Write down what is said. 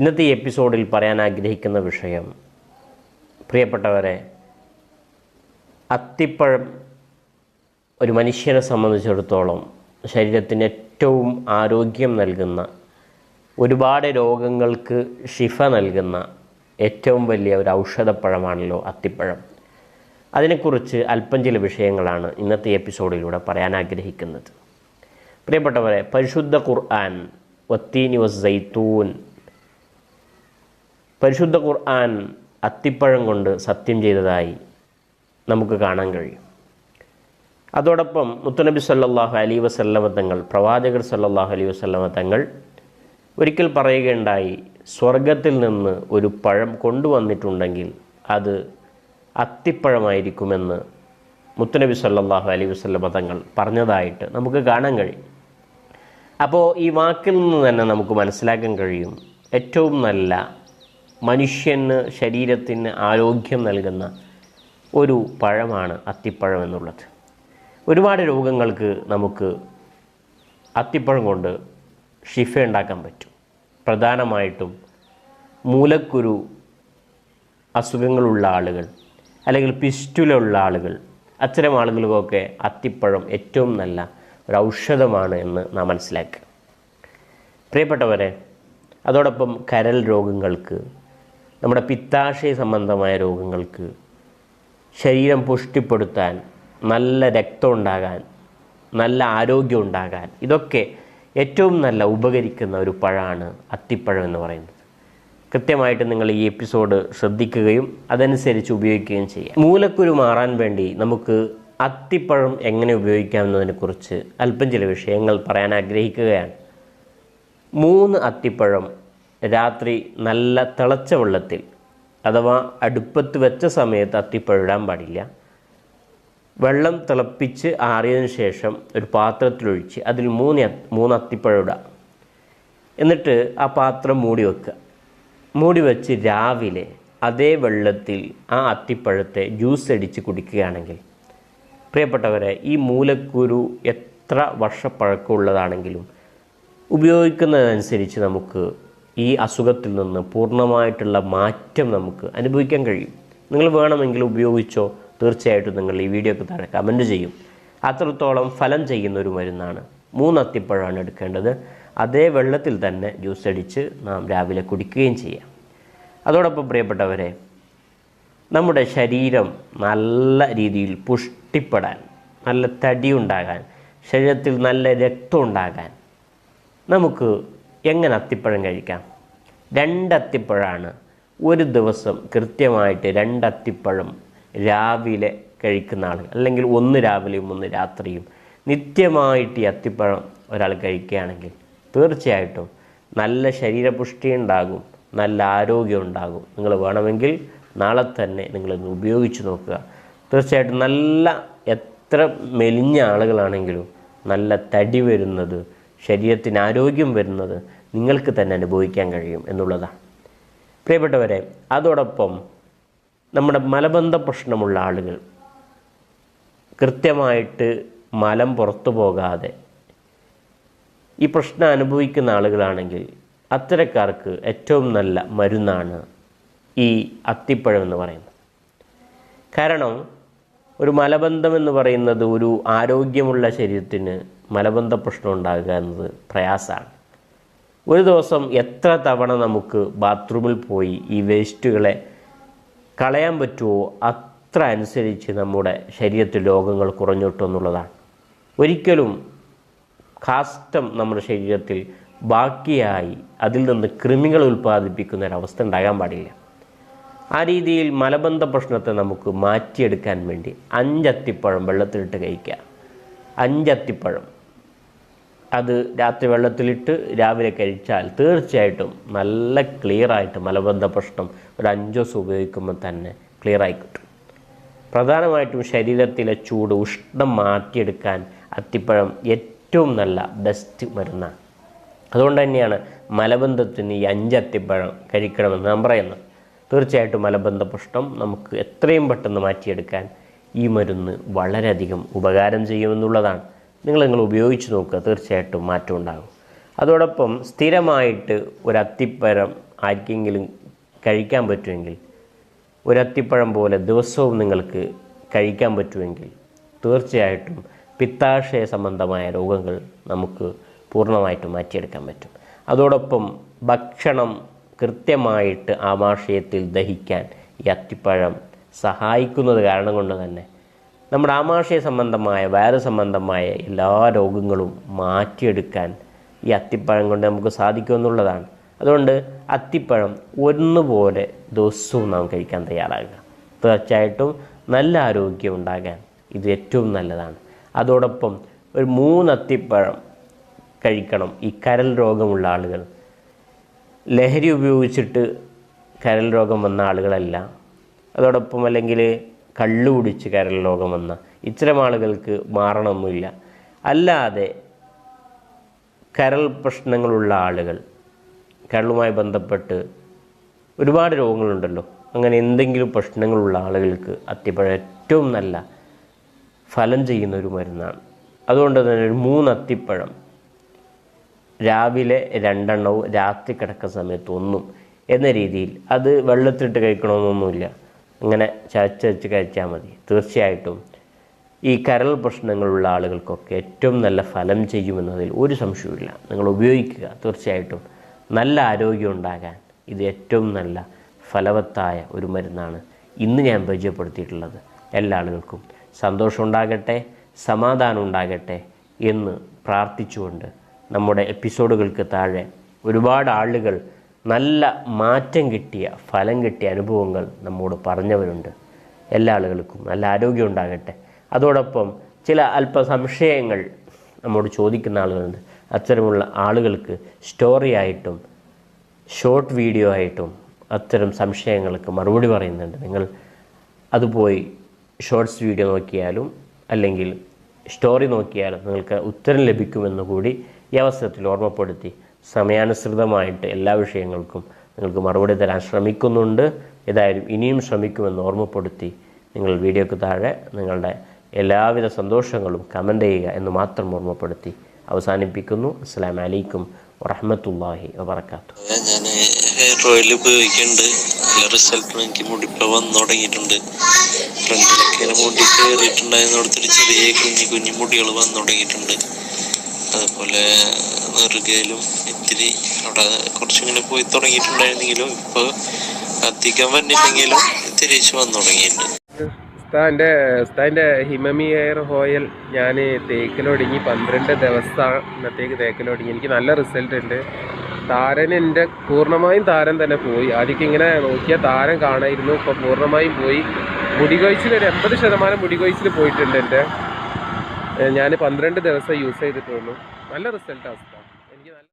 ഇന്നത്തെ എപ്പിസോഡിൽ പറയാൻ ആഗ്രഹിക്കുന്ന വിഷയം പ്രിയപ്പെട്ടവരെ അത്തിപ്പഴം ഒരു മനുഷ്യനെ സംബന്ധിച്ചിടത്തോളം ശരീരത്തിന് ഏറ്റവും ആരോഗ്യം നൽകുന്ന ഒരുപാട് രോഗങ്ങൾക്ക് ശിഫ നൽകുന്ന ഏറ്റവും വലിയ ഒരു ഔഷധപ്പഴമാണല്ലോ അത്തിപ്പഴം. അതിനെക്കുറിച്ച് അല്പം ചില വിഷയങ്ങളാണ് ഇന്നത്തെ എപ്പിസോഡിലൂടെ പറയാൻ ആഗ്രഹിക്കുന്നത്. പ്രിയപ്പെട്ടവരെ പരിശുദ്ധ ഖുർആൻ വത്തീനി വസ് സൈത്തൂൻ പരിശുദ്ധ ഖുർആൻ അത്തിപ്പഴം കൊണ്ട് സത്യം ചെയ്തതായി നമുക്ക് കാണാൻ കഴിയും. അതോടൊപ്പം മുത്തുനബി സല്ലാഹു അലൈ വസല്ലമ തങ്ങൾ പ്രവാചകർ സല്ലാഹു അലൈ വസല്ലമ തങ്ങൾ ഒരിക്കൽ പറയുകയുണ്ടായി സ്വർഗത്തിൽ നിന്ന് ഒരു പഴം കൊണ്ടുവന്നിട്ടുണ്ടെങ്കിൽ അത് അത്തിപ്പഴമായിരിക്കുമെന്ന് മുത്തുനബി സല്ലാഹു അലൈ വസല്ലമ തങ്ങൾ പറഞ്ഞതായിട്ട് നമുക്ക് കാണാൻ കഴിയും. അപ്പോൾ ഈ വാക്കിൽ നിന്ന് തന്നെ നമുക്ക് മനസ്സിലാക്കാൻ കഴിയും ഏറ്റവും നല്ല മനുഷ്യന് ശരീരത്തിന് ആരോഗ്യം നൽകുന്ന ഒരു പഴമാണ് അത്തിപ്പഴം എന്നുള്ളത്. ഒരുപാട് രോഗങ്ങൾക്ക് നമുക്ക് അത്തിപ്പഴം കൊണ്ട് ഷിഫ ഉണ്ടാക്കാൻ പറ്റും. പ്രധാനമായിട്ടും മൂലക്കുരു അസുഖങ്ങളുള്ള ആളുകൾ അല്ലെങ്കിൽ പിസ്റ്റുലുള്ള ആളുകൾ അത്തരം ആളുകൾക്കൊക്കെ അത്തിപ്പഴം ഏറ്റവും നല്ല ഒരു ഔഷധമാണ് എന്ന് നാം മനസ്സിലാക്കുക. പ്രിയപ്പെട്ടവരെ അതോടൊപ്പം കരൽ രോഗങ്ങൾക്ക് നമ്മുടെ പിത്താശയ സംബന്ധമായ രോഗങ്ങൾക്ക് ശരീരം പുഷ്ടിപ്പെടുത്താൻ നല്ല രക്തം ഉണ്ടാകാൻ നല്ല ആരോഗ്യം ഉണ്ടാകാൻ ഇതൊക്കെ ഏറ്റവും നല്ല ഉപകരിക്കുന്ന ഒരു പഴമാണ് അത്തിപ്പഴം എന്ന് പറയുന്നത്. കൃത്യമായിട്ട് നിങ്ങൾ ഈ എപ്പിസോഡ് ശ്രദ്ധിക്കുകയും അതനുസരിച്ച് ഉപയോഗിക്കുകയും ചെയ്യാം. മൂലക്കുരു മാറാൻ വേണ്ടി നമുക്ക് അത്തിപ്പഴം എങ്ങനെ ഉപയോഗിക്കാമെന്നതിനെക്കുറിച്ച് അല്പം ചില വിഷയങ്ങൾ പറയാൻ ആഗ്രഹിക്കുകയാണ്. മൂന്ന് അത്തിപ്പഴം രാത്രി നല്ല തിളച്ച വെള്ളത്തിൽ അഥവാ അടുപ്പത്ത് വെച്ച സമയത്ത് അത്തിപ്പഴുടാൻ പാടില്ല. വെള്ളം തിളപ്പിച്ച് ആറിയതിനു ശേഷം ഒരു പാത്രത്തിലൊഴിച്ച് അതിൽ മൂന്ന് മൂന്ന് അത്തിപ്പഴുടുക എന്നിട്ട് ആ പാത്രം മൂടി വെക്കുക. മൂടി വെച്ച് രാവിലെ അതേ വെള്ളത്തിൽ ആ അത്തിപ്പഴത്തെ ജ്യൂസ് അടിച്ച് കുടിക്കുകയാണെങ്കിൽ പ്രിയപ്പെട്ടവരെ ഈ മൂലക്കുരു എത്ര വർഷപ്പഴക്കമുള്ളതാണെങ്കിലും ഉപയോഗിക്കുന്നതനുസരിച്ച് നമുക്ക് ഈ അസുഖത്തിൽ നിന്ന് പൂർണമായിട്ടുള്ള മാറ്റം നമുക്ക് അനുഭവിക്കാൻ കഴിയും. നിങ്ങൾ വേണമെങ്കിൽ ഉപയോഗിച്ചോ തീർച്ചയായിട്ടും നിങ്ങൾ ഈ വീഡിയോക്ക് താഴെ കമന്റ് ചെയ്യും. അത്രത്തോളം ഫലം ചെയ്യുന്ന ഒരു മരുന്നാണ്. മൂന്നത്തിപ്പഴമാണ് എടുക്കേണ്ടത്. അതേ വെള്ളത്തിൽ തന്നെ ജ്യൂസ് അടിച്ച് നാം രാവിലെ കുടിക്കുകയും ചെയ്യാം. അതോടൊപ്പം പ്രിയപ്പെട്ടവരെ നമ്മുടെ ശരീരം നല്ല രീതിയിൽ പുഷ്ടിപ്പെടാൻ നല്ല തടി ഉണ്ടാകാൻ ശരീരത്തിൽ നല്ല രക്തം ഉണ്ടാകാൻ നമുക്ക് എങ്ങനെ അത്തിപ്പഴം കഴിക്കാം? രണ്ടത്തിപ്പഴമാണ് ഒരു ദിവസം കൃത്യമായിട്ട് രണ്ടത്തിപ്പഴം രാവിലെ കഴിക്കുന്ന ആളുകൾ അല്ലെങ്കിൽ ഒന്ന് രാവിലെയും ഒന്ന് രാത്രിയും നിത്യമായിട്ട് ഈ അത്തിപ്പഴം ഒരാൾ കഴിക്കുകയാണെങ്കിൽ തീർച്ചയായിട്ടും നല്ല ശരീരപുഷ്ടി ഉണ്ടാകും നല്ല ആരോഗ്യം ഉണ്ടാകും. നിങ്ങൾ വേണമെങ്കിൽ നാളെ തന്നെ നിങ്ങളിന്ന് ഉപയോഗിച്ച് നോക്കുക. തീർച്ചയായിട്ടും നല്ല എത്ര മെലിഞ്ഞ ആളുകളാണെങ്കിലും നല്ല തടി വരുന്നത് ശരീരത്തിന് ആരോഗ്യം വരുന്നത് നിങ്ങൾക്ക് തന്നെ അനുഭവിക്കാൻ കഴിയും എന്നുള്ളതാണ് പ്രിയപ്പെട്ടവരെ അതോടൊപ്പം നമ്മുടെ മലബന്ധ പ്രശ്നമുള്ള ആളുകൾ കൃത്യമായിട്ട് മലം പുറത്തു പോകാതെ ഈ പ്രശ്നം അനുഭവിക്കുന്ന ആളുകളാണെങ്കിൽ അത്തരക്കാർക്ക് ഏറ്റവും നല്ല മരുന്നാണ് ഈ അത്തിപ്പഴം എന്ന് പറയുന്നത്. കാരണം ഒരു മലബന്ധം എന്ന് പറയുന്നത് ഒരു ആരോഗ്യമുള്ള ശരീരത്തിന് മലബന്ധ പ്രശ്നം ഉണ്ടാകുക എന്നത് പ്രയാസമാണ്. ഒരു ദിവസം എത്ര തവണ നമുക്ക് ബാത്റൂമിൽ പോയി ഈ വേസ്റ്റുകളെ കളയാൻ പറ്റുമോ അത്ര അനുസരിച്ച് നമ്മുടെ ശരീരത്തിൽ രോഗങ്ങൾ കുറഞ്ഞിട്ടെന്നുള്ളതാണ് ഒരിക്കലും കാസ്റ്റം നമ്മുടെ ശരീരത്തിൽ ബാക്കിയായി അതിൽ നിന്ന് കൃമികൾ ഉൽപ്പാദിപ്പിക്കുന്ന ഒരവസ്ഥ ഉണ്ടാകാൻ പാടില്ല. ആ രീതിയിൽ മലബന്ധ പ്രശ്നത്തെ നമുക്ക് മാറ്റിയെടുക്കാൻ വേണ്ടി അഞ്ചത്തിപ്പഴം വെള്ളത്തിലിട്ട് കഴിക്കുക. അഞ്ചത്തിപ്പഴം. അത് രാത്രി വെള്ളത്തിലിട്ട് രാവിലെ കഴിച്ചാൽ തീർച്ചയായിട്ടും നല്ല ക്ലിയറായിട്ട് മലബന്ധ പ്രശ്നം ഒരു അഞ്ച് ദിവസം ഉപയോഗിക്കുമ്പോൾ തന്നെ ക്ലിയറായി കിട്ടും. പ്രധാനമായിട്ടും ശരീരത്തിലെ ചൂട് ഉഷ്ണം മാറ്റിയെടുക്കാൻ അത്തിപ്പഴം ഏറ്റവും നല്ല ബെസ്റ്റ് മരുന്നാണ്. അതുകൊണ്ട് തന്നെയാണ് മലബന്ധത്തിന് ഈ അഞ്ച് അത്തിപ്പഴം കഴിക്കണമെന്ന് ഞാൻ പറയുന്നത്. തീർച്ചയായിട്ടും മലബന്ധ പ്രശ്നം നമുക്ക് എത്രയും പെട്ടെന്ന് മാറ്റിയെടുക്കാൻ ഈ മരുന്ന് വളരെയധികം ഉപകാരം ചെയ്യുമെന്നുള്ളതാണ്. നിങ്ങൾ നിങ്ങൾ ഉപയോഗിച്ച് നോക്കുക? തീർച്ചയായിട്ടും മാറ്റം ഉണ്ടാകും. അതോടൊപ്പം സ്ഥിരമായിട്ട് ഒരു അത്തിപ്പഴം ആർക്കെങ്കിലും കഴിക്കാൻ പറ്റുമെങ്കിൽ അത്തിപ്പഴം പോലെ ദിവസവും നിങ്ങൾക്ക് കഴിക്കാൻ പറ്റുമെങ്കിൽ തീർച്ചയായിട്ടും പിത്താശയ സംബന്ധമായ രോഗങ്ങൾ നമുക്ക് പൂർണമായിട്ടും മാറ്റിയെടുക്കാൻ പറ്റും. അതോടൊപ്പം ഭക്ഷണം കൃത്യമായിട്ട് ആമാശയത്തിൽ ദഹിക്കാൻ ഈ അത്തിപ്പഴം സഹായിക്കുന്നത് കാരണം കൊണ്ട് തന്നെ നമ്മുടെ ആമാശയ സംബന്ധമായ വയറ് സംബന്ധമായ എല്ലാ രോഗങ്ങളും മാറ്റിയെടുക്കാൻ ഈ അത്തിപ്പഴം കൊണ്ട് നമുക്ക് സാധിക്കുമെന്നുള്ളതാണ് അതുകൊണ്ട് അത്തിപ്പഴം ഒന്നുപോലെ ദിവസവും നാം കഴിക്കാൻ തയ്യാറാകുക. തീർച്ചയായിട്ടും നല്ല ആരോഗ്യം ഉണ്ടാകാൻ ഇത് ഏറ്റവും നല്ലതാണ്. അതോടൊപ്പം ഒരു മൂന്ന് അത്തിപ്പഴം കഴിക്കണം. ഈ കരൽ രോഗമുള്ള ആളുകൾ. ലഹരി ഉപയോഗിച്ചിട്ട് കരൽ രോഗം വന്ന ആളുകളല്ല. അതോടൊപ്പം അല്ലെങ്കിൽ കള്ളു കുടിച്ച് കരൾ ലോകം വന്ന. ഇത്തരം ആളുകൾക്ക് മാറണമൊന്നുമില്ല. അല്ലാതെ കരൾ പ്രശ്നങ്ങളുള്ള ആളുകൾ കരളുമായി ബന്ധപ്പെട്ട് ഒരുപാട് രോഗങ്ങളുണ്ടല്ലോ. അങ്ങനെ എന്തെങ്കിലും പ്രശ്നങ്ങളുള്ള ആളുകൾക്ക് അത്തിപ്പഴം ഏറ്റവും നല്ല ഫലം ചെയ്യുന്ന ഒരു മരുന്നാണ്. അതുകൊണ്ട് തന്നെ ഒരു മൂന്ന് അത്തിപ്പഴം രാവിലെ രണ്ടെണ്ണവും രാത്രി കിടക്കുന്ന സമയത്ത് ഒന്നും എന്ന രീതിയിൽ അത് വെള്ളത്തിലിട്ട് കഴിക്കണമെന്നൊന്നുമില്ല. അങ്ങനെ ചതച്ച് കഴിച്ചാൽ മതി. തീർച്ചയായിട്ടും ഈ കരൾ പ്രശ്നങ്ങളുള്ള ആളുകൾക്കൊക്കെ ഏറ്റവും നല്ല ഫലം ചെയ്യുമെന്നതിൽ ഒരു സംശയവുമില്ല. നിങ്ങൾ ഉപയോഗിക്കുക. തീർച്ചയായിട്ടും നല്ല ആരോഗ്യം ഉണ്ടാകാൻ ഇത് ഏറ്റവും നല്ല ഫലവത്തായ ഒരു മരുന്നാണ് ഇന്ന് ഞാൻ പരിചയപ്പെടുത്തിയിട്ടുള്ളത്. എല്ലാ ആളുകൾക്കും സന്തോഷം ഉണ്ടാകട്ടെ സമാധാനം ഉണ്ടാകട്ടെ എന്ന് പ്രാർത്ഥിച്ചുകൊണ്ട് നമ്മുടെ എപ്പിസോഡുകൾക്ക് താഴെ ഒരുപാട് ആളുകൾ നല്ല മാറ്റം കിട്ടിയ ഫലം കിട്ടിയ അനുഭവങ്ങൾ നമ്മോട് പറഞ്ഞവരുണ്ട്. എല്ലാ ആളുകൾക്കും നല്ല ആരോഗ്യം ഉണ്ടാകട്ടെ. അതോടൊപ്പം ചില അല്പ സംശയങ്ങൾ നമ്മോട് ചോദിക്കുന്ന ആളുകളുണ്ട്. അത്തരമുള്ള ആളുകൾക്ക് സ്റ്റോറി ആയിട്ടും ഷോർട്ട് വീഡിയോ ആയിട്ടും അത്തരം സംശയങ്ങൾക്ക് മറുപടി പറയുന്നുണ്ട്. നിങ്ങൾ അത് പോയി ഷോർട്സ് വീഡിയോ നോക്കിയാലും അല്ലെങ്കിൽ സ്റ്റോറി നോക്കിയാലും നിങ്ങൾക്ക് ഉത്തരം ലഭിക്കുമെന്ന് കൂടി ഈ അവസരത്തിൽ ഓർമ്മപ്പെടുത്തി സമയാനുസൃതമായിട്ട് എല്ലാ വിഷയങ്ങൾക്കും നിങ്ങൾക്ക് മറുപടി തരാൻ ശ്രമിക്കുന്നുണ്ട്. ഏതായാലും ഇനിയും ശ്രമിക്കുമെന്ന് ഓർമ്മപ്പെടുത്തി നിങ്ങൾ വീഡിയോക്ക് താഴെ നിങ്ങളുടെ എല്ലാവിധ സന്തോഷങ്ങളും കമന്റ് ചെയ്യുക എന്ന് മാത്രം ഓർമ്മപ്പെടുത്തി അവസാനിപ്പിക്കുന്നു. അസ്സാം അലൈക്കും വറഹമത്തല്ലാഹി വബർക്കാത്തു ഞാൻ ഹെയർ ഓയിൽ ഉപയോഗിക്കുന്നുണ്ട് റിസൾട്ട് എനിക്ക് മുടിപ്പ വന്നു തുടങ്ങിയിട്ടുണ്ട്. ഫ്രണ്ടിലൊക്കെ മുടി കയറിയിട്ടുണ്ടായിരുന്നിടത്തൊരു ചെറിയ കുഞ്ഞു കുഞ്ഞു മുടികൾ വന്നു തുടങ്ങിയിട്ടുണ്ട്. അതുപോലെ നെറുകയിലും ഇത്തിരി അവിടെ കുറച്ചിങ്ങനെ പോയി തുടങ്ങിയിട്ടുണ്ടായിരുന്നെങ്കിലും ഇപ്പോൾ അധികം വന്നില്ലെങ്കിലും തിരിച്ചു വന്നു തുടങ്ങിയിട്ടുണ്ട്. ഉസ്താന്റെ ഉസ്താന്റെ ഹിമമി എയർ ഹോയൽ ഞാൻ തേക്കിലൊടുങ്ങി പന്ത്രണ്ട് ദിവസത്തേക്ക് തേക്കിലൊടുങ്ങി. എനിക്ക് നല്ല റിസൾട്ട് ഉണ്ട്. താരൻ എന്റെ പൂർണമായും താരൻ തന്നെ പോയി. ആദ്യമൊക്കെ ഇങ്ങനെ നോക്കിയാൽ താരം കാണായിരുന്നു. ഇപ്പോൾ പൂർണമായും പോയി. മുടി കൊഴിച്ചിൽ ഒരു എൺപത് ശതമാനം മുടി കൊഴിച്ചിൽ പോയിട്ടുണ്ട് എന്റെ. ഞാൻ പന്ത്രണ്ട് ദിവസം യൂസ് ചെയ്തിട്ടുള്ളൂ. നല്ല റിസൾട്ടാണ്